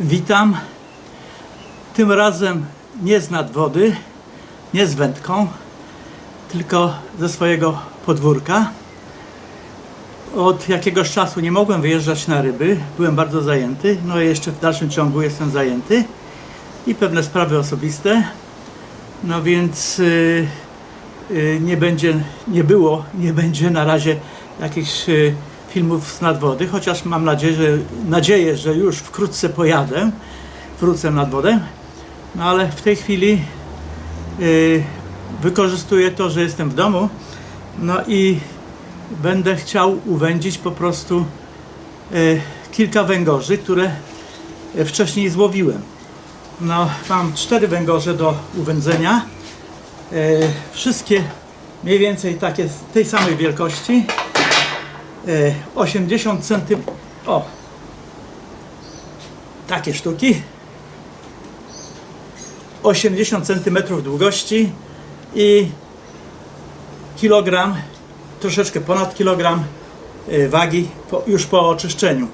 Witam. Tym razem nie z nadwody, nie z wędką, tylko ze swojego podwórka. Od jakiegoś czasu nie mogłem wyjeżdżać na ryby, byłem bardzo zajęty, no i jeszcze w dalszym ciągu jestem zajęty i pewne sprawy osobiste. No więc y, y, nie będzie, nie było, nie będzie na razie jakichś y, filmów z nadwody, chociaż mam nadzieję, że, nadzieję, że już wkrótce pojadę, wrócę nad wodę. No ale w tej chwili y, wykorzystuję to, że jestem w domu, no i będę chciał uwędzić po prostu y, kilka węgorzy, które y, wcześniej złowiłem. No, mam cztery węgorze do uwędzenia. E, wszystkie mniej więcej takie tej samej wielkości. E, 80 cm. O! Takie sztuki. 80 cm długości i kilogram, troszeczkę ponad kilogram e, wagi po, już po oczyszczeniu.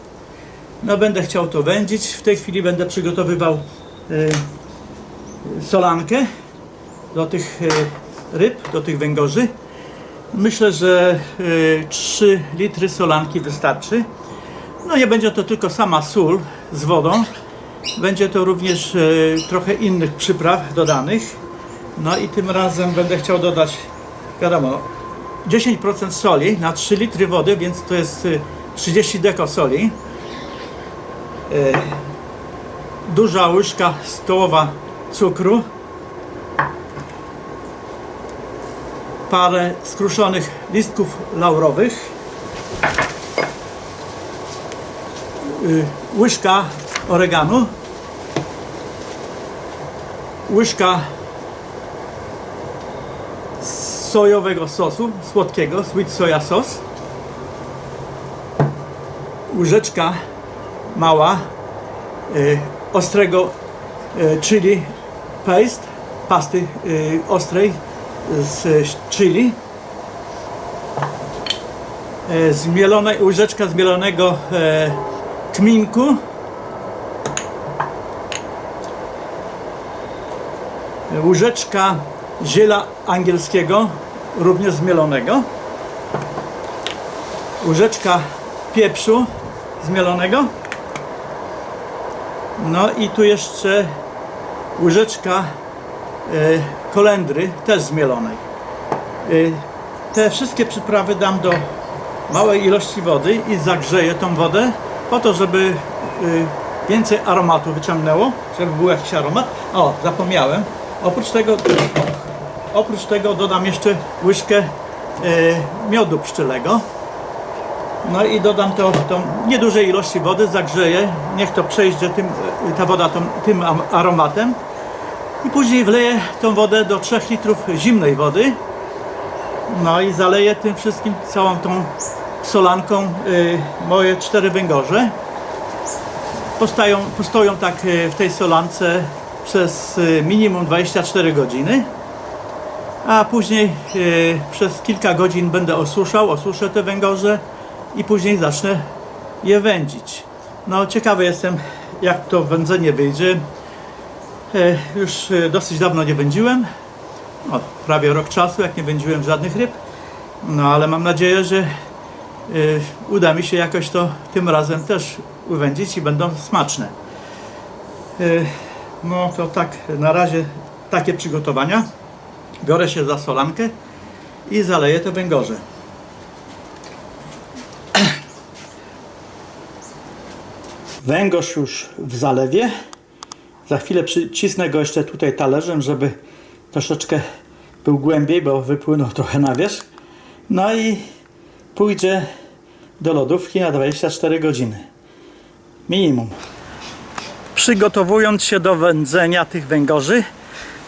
No będę chciał to wędzić. W tej chwili będę przygotowywał e, solankę do tych e, ryb, do tych węgorzy. Myślę, że e, 3 litry solanki wystarczy. No nie będzie to tylko sama sól z wodą. Będzie to również e, trochę innych przypraw dodanych. No i tym razem będę chciał dodać, wiadomo, 10% soli na 3 litry wody, więc to jest e, 30 deko soli. E, duża łyżka stołowa cukru, parę skruszonych listków laurowych, y, łyżka oreganu, łyżka sojowego sosu, słodkiego, sweet soja sos, łyżeczka mała y, ostrego y, chili paste, pasty ostrej z chili, y, zmielone, łyżeczka zmielonego e, kminku, łyżeczka ziela angielskiego, również zmielonego, łyżeczka pieprzu zmielonego, no i tu jeszcze łyżeczka e, kolendry, też zmielonej. E, te wszystkie przyprawy dam do małej ilości wody i zagrzeję tą wodę po to, żeby e, więcej aromatu wyciągnęło, żeby był jakiś aromat. O, zapomniałem. Oprócz tego, oprócz tego dodam jeszcze łyżkę e, miodu pszczelego. No i dodam to tą niedużej ilości wody, zagrzeję, niech to przejdzie tym, ta woda tą, tym aromatem i później wleję tą wodę do 3 litrów zimnej wody no i zaleję tym wszystkim całą tą solanką y, moje cztery węgorze postają, postoją tak y, w tej solance przez y, minimum 24 godziny a później przez kilka godzin będę osuszał, osuszę te węgorze i później zacznę je wędzić. No ciekawy jestem jak to wędzenie wyjdzie. E, Już e, dosyć dawno nie wędziłem. No, prawie rok czasu, jak nie wędziłem żadnych ryb. No ale mam nadzieję, że e, uda mi się jakoś to tym razem też uwędzić i będą smaczne. No to tak, na razie takie przygotowania. Biorę się za solankę i zaleję te węgorze. Węgorz już w zalewie. Za chwilę przycisnę go jeszcze tutaj talerzem, żeby troszeczkę był głębiej, bo wypłynął trochę na wierzch. No i pójdzie do lodówki na 24 godziny. Minimum. Przygotowując się do wędzenia tych węgorzy,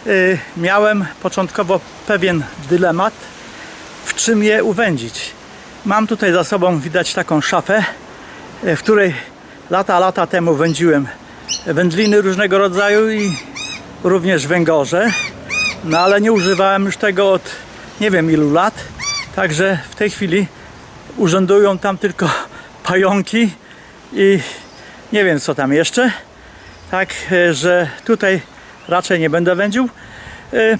yy, miałem początkowo pewien dylemat, w czym je uwędzić. Mam tutaj za sobą widać taką szafę, yy, w której lata, lata temu wędziłem wędliny różnego rodzaju i również węgorze. No ale nie używałem już tego od nie wiem ilu lat. Także w tej chwili urzędują tam tylko pająki i nie wiem co tam jeszcze. Tak, e, że tutaj raczej nie będę wędził. E,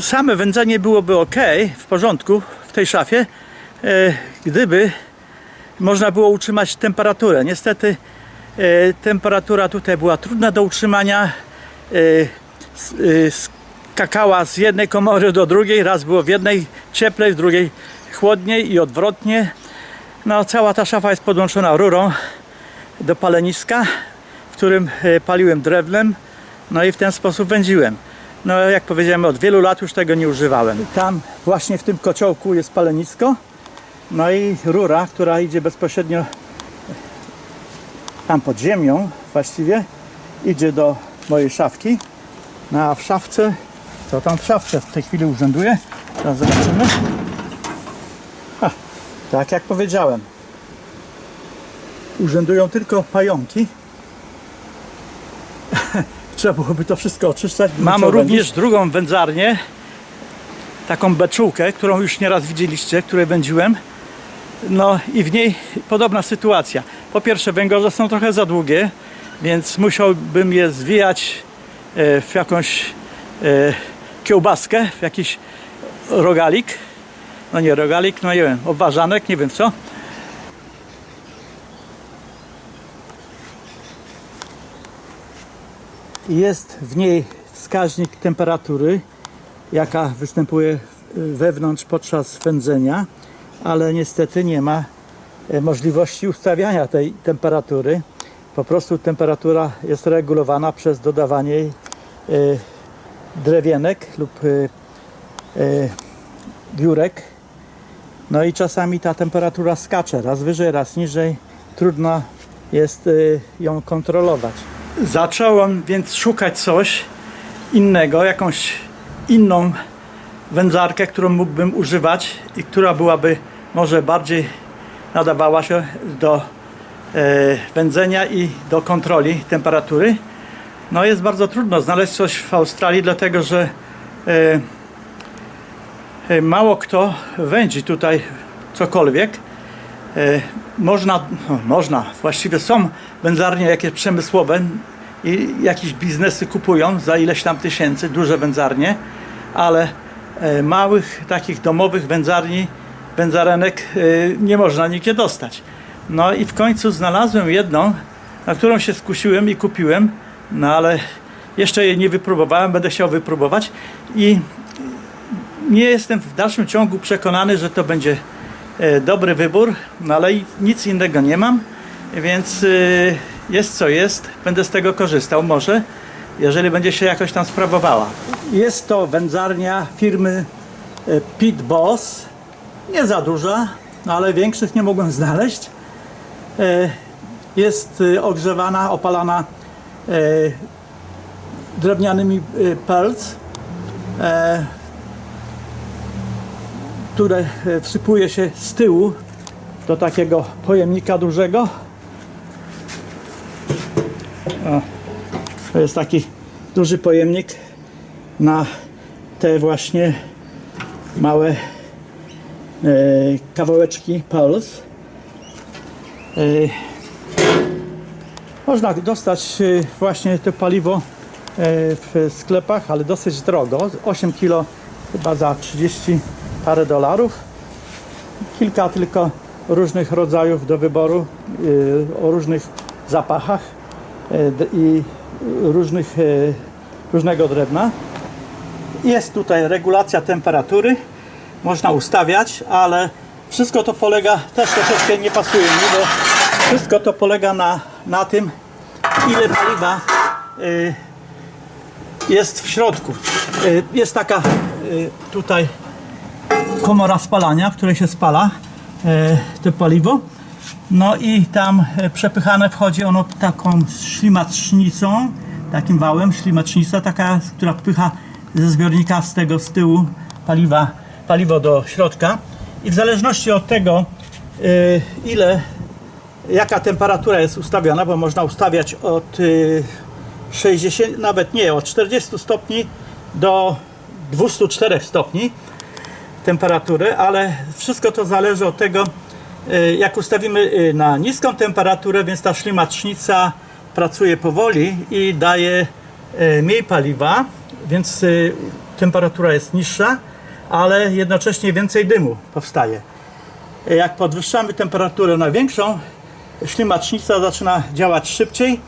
Same wędzenie byłoby ok, w porządku w tej szafie, e, gdyby można było utrzymać temperaturę. Niestety temperatura tutaj była trudna do utrzymania. E, e, skakała z jednej komory do drugiej, raz było w jednej cieplej, w drugiej chłodniej i odwrotnie. No, cała ta szafa jest podłączona rurą do paleniska, w którym e, paliłem drewnem, no i w ten sposób wędziłem. No jak powiedziałem, od wielu lat już tego nie używałem. Tam właśnie w tym kociołku jest palenisko, no i rura, która idzie bezpośrednio tam pod ziemią właściwie, idzie do mojej szafki. No a w szafce, co tam w szafce w tej chwili urzęduje? Teraz zobaczymy. Ha, tak jak powiedziałem, urzędują tylko pająki. Trzeba byłoby to wszystko oczyszczać. Mam również drugą wędzarnię, taką beczułkę, którą już nieraz widzieliście, której wędziłem. No i w niej podobna sytuacja. Po pierwsze węgorze są trochę za długie, więc musiałbym je zwijać e, w jakąś e, kiełbaskę, w jakiś rogalik. No nie rogalik, no nie wiem, obwarzanek, nie wiem co. Jest w niej wskaźnik temperatury, jaka występuje wewnątrz podczas wędzenia, ale niestety nie ma możliwości ustawiania tej temperatury. Po prostu temperatura jest regulowana przez dodawanie e, drewienek lub e, e, biurek. No i czasami ta temperatura skacze raz wyżej, raz niżej. Trudno jest e, ją kontrolować. Zacząłem więc szukać coś innego, jakąś inną wędzarkę, którą mógłbym używać i która byłaby może bardziej nadawała się do e, wędzenia i do kontroli temperatury. No jest bardzo trudno znaleźć coś w Australii, dlatego że e, e, mało kto wędzi tutaj cokolwiek. Można, no, można, właściwie są wędzarnie jakieś przemysłowe i jakieś biznesy kupują za ileś tam tysięcy, duże wędzarnie, ale małych takich domowych wędzarni, wędzarenek e, nie można nigdzie dostać. No i w końcu znalazłem jedną, na którą się skusiłem i kupiłem, no ale jeszcze jej nie wypróbowałem, będę chciał wypróbować i nie jestem w dalszym ciągu przekonany, że to będzie e, dobry wybór, no ale nic innego nie mam, więc e, jest co jest, będę z tego korzystał może, jeżeli będzie się jakoś tam sprawowała. Jest to wędzarnia firmy e, Pit Boss, nie za duża, ale większych nie mogłem znaleźć. E, Jest e, ogrzewana, opalana e, drewnianymi e, pelc. E, które wsypuje się z tyłu do takiego pojemnika dużego. To jest taki duży pojemnik na te właśnie małe kawałeczki Pulse. E, można dostać e, właśnie to paliwo e, w sklepach, ale dosyć drogo. 8 kg chyba za 30 parę dolarów. Kilka tylko różnych rodzajów do wyboru o różnych zapachach i różnych, różnego drewna. Jest tutaj regulacja temperatury, można ustawiać, ale wszystko to polega, też troszeczkę nie pasuje mi, bo wszystko to polega na, na tym, ile paliwa y, jest w środku. Y, Jest taka y, tutaj komora spalania, w której się spala e, to paliwo. No i tam e, przepychane wchodzi ono taką ślimacznicą, takim wałem, ślimacznica taka, która wpycha ze zbiornika z tego z tyłu paliwa, paliwo do środka. I w zależności od tego, e, ile, jaka temperatura jest ustawiona, bo można ustawiać od y, 60, nawet nie, od 40 stopni do 204 stopni temperatury, ale wszystko to zależy od tego, y, jak ustawimy y, na niską temperaturę, więc ta ślimacznica pracuje powoli i daje mniej paliwa, więc temperatura jest niższa, ale jednocześnie więcej dymu powstaje. Jak podwyższamy temperaturę na większą, ślimacznica zaczyna działać szybciej,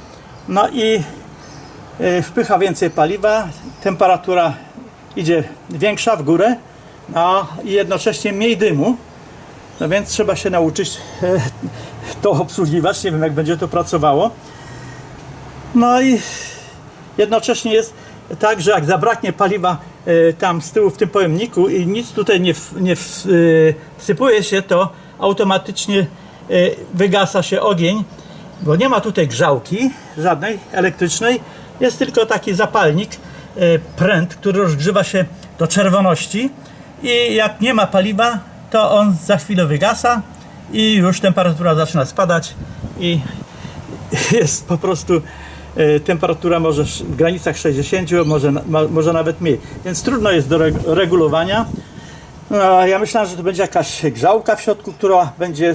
no i e, wpycha więcej paliwa, temperatura idzie większa w górę, a i jednocześnie mniej dymu. No więc trzeba się nauczyć e, to obsługiwać. Nie wiem, jak będzie to pracowało. No i jednocześnie jest tak, że jak zabraknie paliwa tam z tyłu w tym pojemniku i nic tutaj nie, nie e, wsypuje się, to automatycznie e, wygasa się ogień, bo nie ma tutaj grzałki żadnej elektrycznej. Jest tylko taki zapalnik, pręt, który rozgrzewa się do czerwoności i jak nie ma paliwa, to on za chwilę wygasa i już temperatura zaczyna spadać i jest po prostu temperatura może w granicach 60, może, może nawet mniej. Więc trudno jest do reg- regulowania. No, ja myślałem, że to będzie jakaś grzałka w środku, która będzie,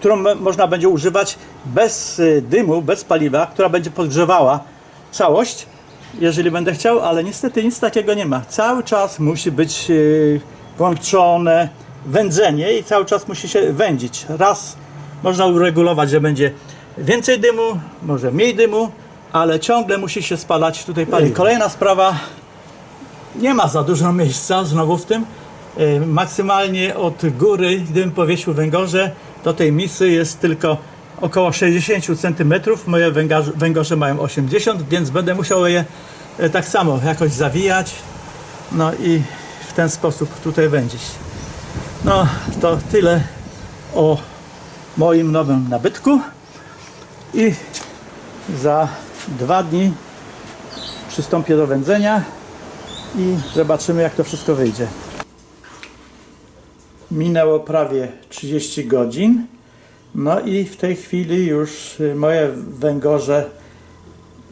którą można będzie używać bez e, dymu, bez paliwa, która będzie podgrzewała całość, jeżeli będę chciał, ale niestety nic takiego nie ma. Cały czas musi być e, włączone wędzenie i cały czas musi się wędzić. Raz można uregulować, że będzie więcej dymu, może mniej dymu, ale ciągle musi się spalać tutaj paliwo. Kolejna sprawa, nie ma za dużo miejsca znowu w tym. E, Maksymalnie od góry, gdybym powiesił węgorze, do tej misy jest tylko około 60 cm. Moje węgarze, węgorze mają 80, więc będę musiał je e, tak samo jakoś zawijać. No i w ten sposób tutaj wędzić. No to tyle o moim nowym nabytku. I za dwa dni przystąpię do wędzenia i zobaczymy jak to wszystko wyjdzie. Minęło prawie 30 godzin. No i w tej chwili już y, moje węgorze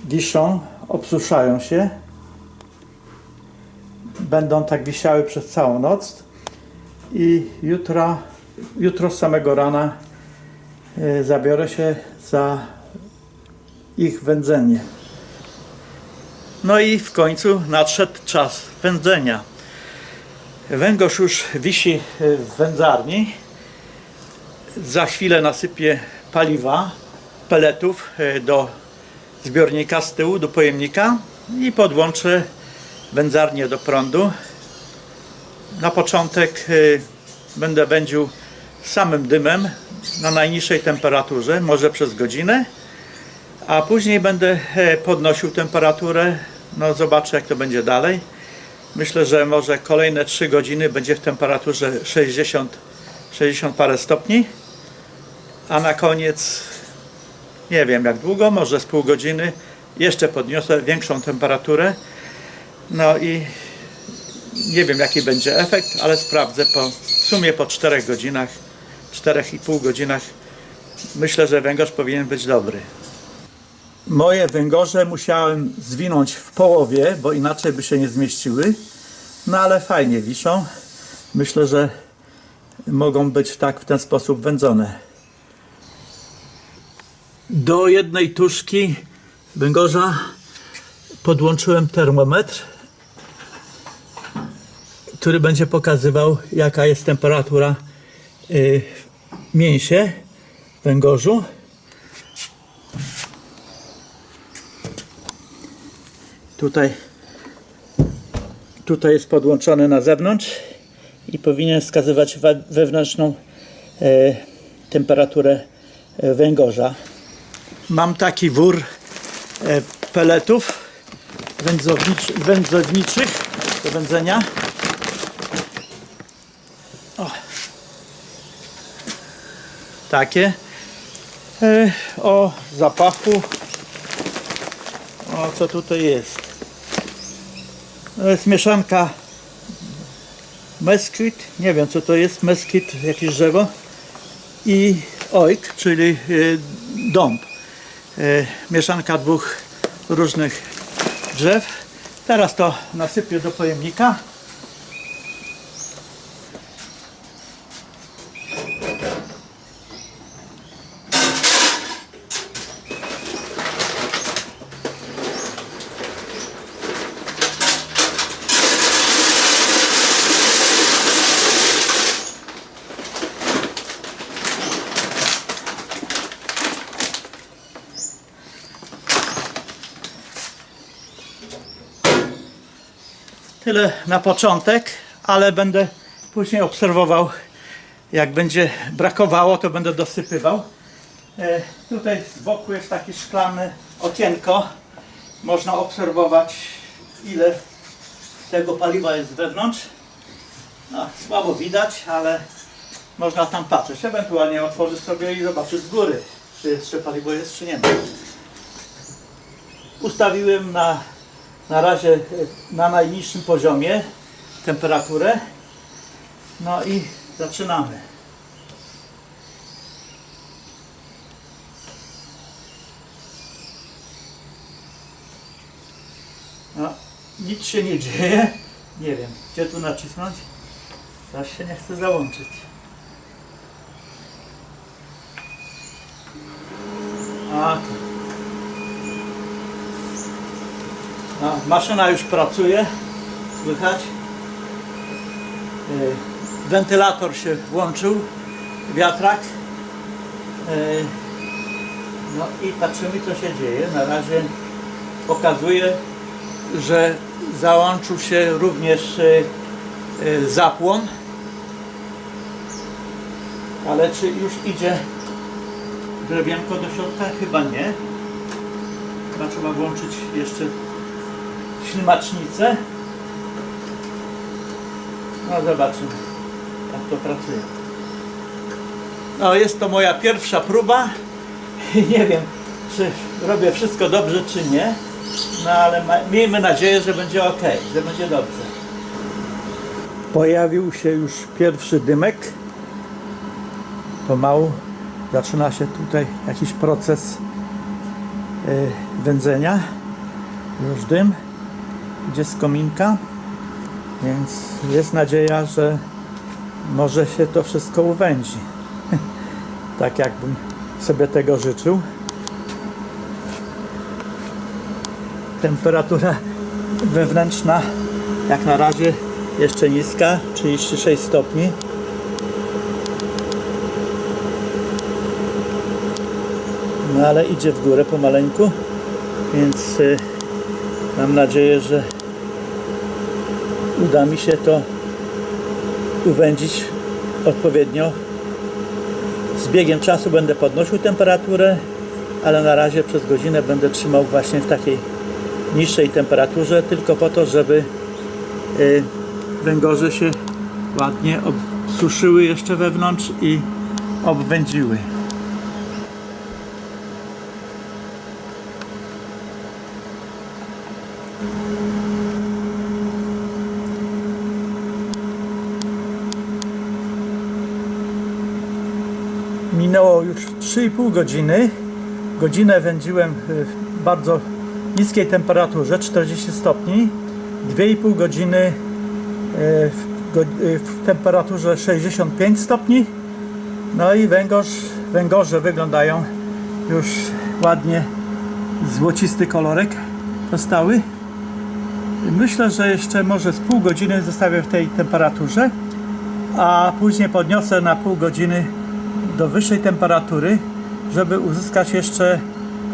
wiszą, obsuszają się. Będą tak wisiały przez całą noc. I jutro, jutro z samego rana y, zabiorę się za ich wędzenie. No i w końcu nadszedł czas wędzenia. Węgorz już wisi w wędzarni. Za chwilę nasypię paliwa, peletów y, do zbiornika z tyłu, do pojemnika i podłączę wędzarnię do prądu. Na początek y, będę wędził samym dymem na najniższej temperaturze, może przez godzinę a później będę e, podnosił temperaturę. No zobaczę jak to będzie dalej. Myślę, że może kolejne 3 godziny będzie w temperaturze 60, 60 parę stopni. A na koniec nie wiem jak długo, może z pół godziny jeszcze podniosę większą temperaturę. No i nie wiem jaki będzie efekt, ale sprawdzę po, w sumie po 4 godzinach, 4,5 godzinach. Myślę, że węgorz powinien być dobry. Moje węgorze musiałem zwinąć w połowie, bo inaczej by się nie zmieściły. No ale fajnie wiszą. Myślę, że mogą być tak w ten sposób wędzone. Do jednej tuszki węgorza podłączyłem termometr, który będzie pokazywał jaka jest temperatura y, w mięsie węgorzu. Tutaj, tutaj jest podłączony na zewnątrz i powinien wskazywać we- wewnętrzną e, temperaturę e, węgorza. Mam taki wór e, peletów wędzownicz, wędzowniczych do wędzenia. O. Takie. E, o zapachu o, co tutaj jest? To jest mieszanka meskit, nie wiem co to jest, meskit, jakieś drzewo i oik, czyli y, dąb. Y, mieszanka dwóch różnych drzew. Teraz to nasypię do pojemnika. Tyle na początek, ale będę później obserwował. Jak będzie brakowało, to będę dosypywał. E, tutaj z boku jest takie szklane okienko. Można obserwować, ile tego paliwa jest wewnątrz. No, słabo widać, ale można tam patrzeć. Ewentualnie otworzyć sobie i zobaczyć z góry, czy jeszcze paliwo jest, czy nie ma. Ustawiłem na, na razie e, na najniższym poziomie temperaturę. No i zaczynamy. No, nic się nie dzieje. Nie wiem, gdzie tu nacisnąć? Zaś się nie chce załączyć. A, tu. No, maszyna już pracuje, słychać. Y, Wentylator się włączył, wiatrak. Y, No i patrzymy co się dzieje. Na razie pokazuje, że załączył się również y, zapłon. Ale czy już idzie drewienko do środka? Chyba nie. Chyba trzeba włączyć jeszcze ślimacznicę. No zobaczymy, jak to pracuje. No jest to moja pierwsza próba. Nie wiem, czy robię wszystko dobrze, czy nie. No ale ma, miejmy nadzieję, że będzie ok, że będzie dobrze. Pojawił się już pierwszy dymek. Pomału zaczyna się tutaj jakiś proces y, wędzenia. Już dym idzie z kominka, więc jest nadzieja, że może się to wszystko uwędzi. tak jakbym sobie tego życzył. Temperatura wewnętrzna jak na razie jeszcze niska, 36 stopni. No ale idzie w górę pomaleńku, więc y, mam nadzieję, że uda mi się to uwędzić odpowiednio. Z biegiem czasu będę podnosił temperaturę, ale na razie przez godzinę będę trzymał właśnie w takiej niższej temperaturze, tylko po to, żeby y, węgorze się ładnie obsuszyły jeszcze wewnątrz i obwędziły. Minęło już 3,5 godziny. Godzinę wędziłem w bardzo niskiej temperaturze 40 stopni. 2,5 godziny e, e, w temperaturze 65 stopni. No i węgorz, węgorze wyglądają już ładnie złocisty kolorek dostały. Myślę, że jeszcze może z pół godziny zostawię w tej temperaturze, a później podniosę na pół godziny do wyższej temperatury, żeby uzyskać jeszcze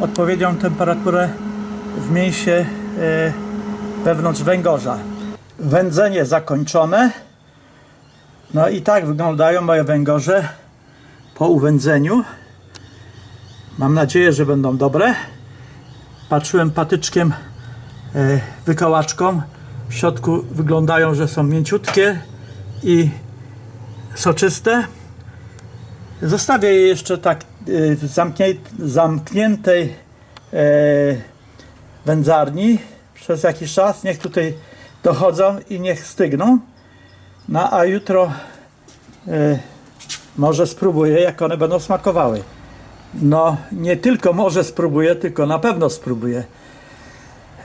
odpowiednią temperaturę w mięsie e, wewnątrz węgorza. Wędzenie zakończone. No i tak wyglądają moje węgorze po uwędzeniu. Mam nadzieję, że będą dobre. Patrzyłem patyczkiem, e, wykałaczką. W środku wyglądają, że są mięciutkie i soczyste. Zostawię je jeszcze tak e, w zamknię- zamkniętej e, wędzarni przez jakiś czas. Niech tutaj dochodzą i niech stygną. No a jutro e, może spróbuję, jak one będą smakowały. No, nie tylko może spróbuję, tylko na pewno spróbuję.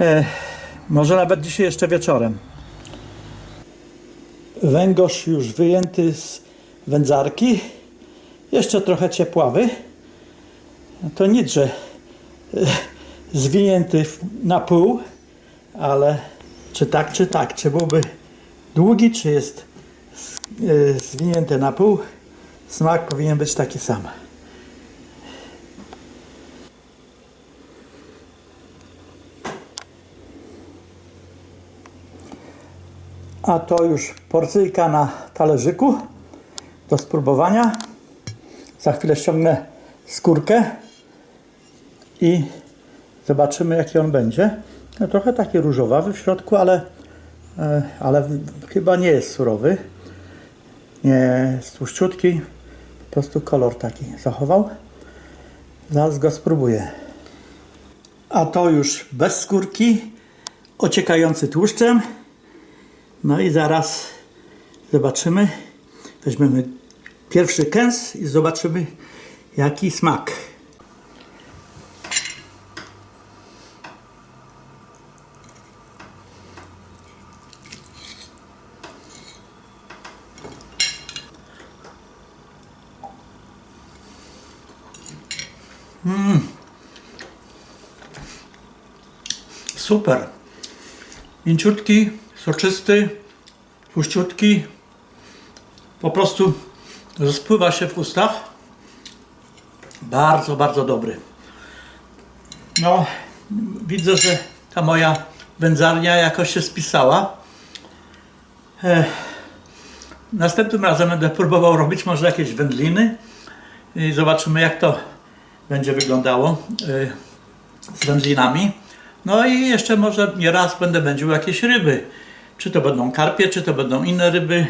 E, może nawet dzisiaj jeszcze wieczorem. Węgorz już wyjęty z wędzarki. Jeszcze trochę ciepławy. To nic, że e, zwinięty na pół, ale czy tak, czy tak, czy byłby długi, czy jest e, zwinięty na pół, smak powinien być taki sam. A to już porcyjka na talerzyku do spróbowania. Za chwilę ściągnę skórkę i zobaczymy jaki on będzie. No, trochę taki różowawy w środku, ale, e, ale chyba nie jest surowy. Nie jest tłuszczutki. Po prostu kolor taki zachował. Zaraz go spróbuję. A to już bez skórki, ociekający tłuszczem. No i zaraz zobaczymy. Weźmiemy pierwszy kęs i zobaczymy jaki smak. Super. Mięciutki, soczysty, tłuściutki. Po prostu rozpływa się w ustach. Bardzo, bardzo dobry. No, widzę, że ta moja wędzarnia jakoś się spisała. Następnym razem będę próbował robić może jakieś wędliny i zobaczymy jak to będzie wyglądało y, z wędlinami. No i jeszcze może nieraz będę wędził jakieś ryby. Czy to będą karpie, czy to będą inne ryby,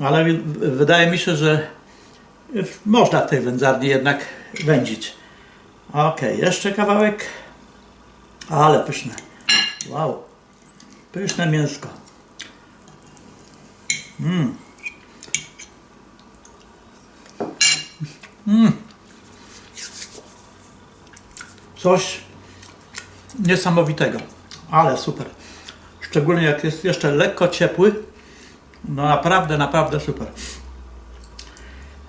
ale wydaje mi się, że można w tej wędzarni jednak wędzić. Ok, jeszcze kawałek. Ale pyszne. Wow. Pyszne mięsko. Coś niesamowitego, ale super. Szczególnie jak jest jeszcze lekko ciepły, no naprawdę, naprawdę super.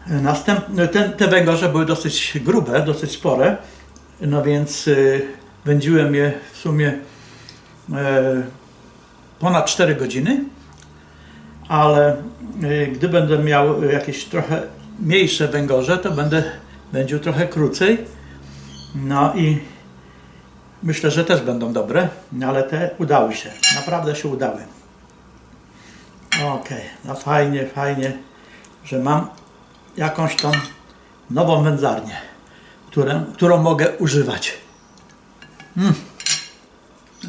Następny, ten, te węgorze były dosyć grube, dosyć spore, no więc y, wędziłem je w sumie e, ponad 4 godziny, ale y, gdy będę miał jakieś trochę mniejsze węgorze, to będę wędził trochę krócej. No i myślę, że też będą dobre, no ale te udały się, naprawdę się udały. Okej, no fajnie, fajnie, że mam jakąś tą nową wędzarnię, którą, którą mogę używać. Mm.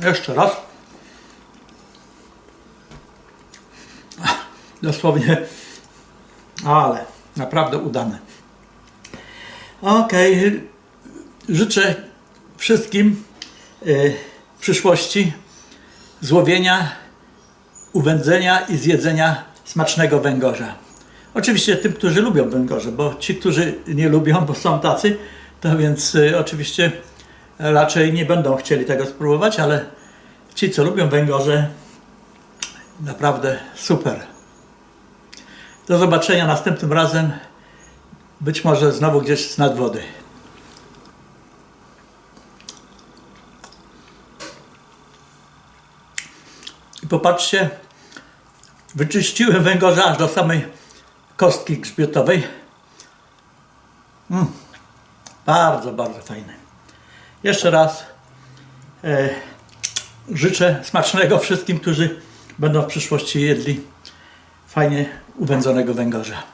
Jeszcze raz. Dosłownie, ale naprawdę udane. Okej, życzę wszystkim y, w przyszłości złowienia, uwędzenia i zjedzenia smacznego węgorza. Oczywiście tym, którzy lubią węgorze, bo ci, którzy nie lubią, bo są tacy, to więc y, oczywiście raczej nie będą chcieli tego spróbować, ale ci, co lubią węgorze, naprawdę super. Do zobaczenia następnym razem, być może znowu gdzieś z nadwody. I popatrzcie, wyczyściłem węgorza aż do samej kostki grzbietowej. Mm, bardzo, bardzo fajny. Jeszcze raz e, życzę smacznego wszystkim, którzy będą w przyszłości jedli fajnie uwędzonego węgorza.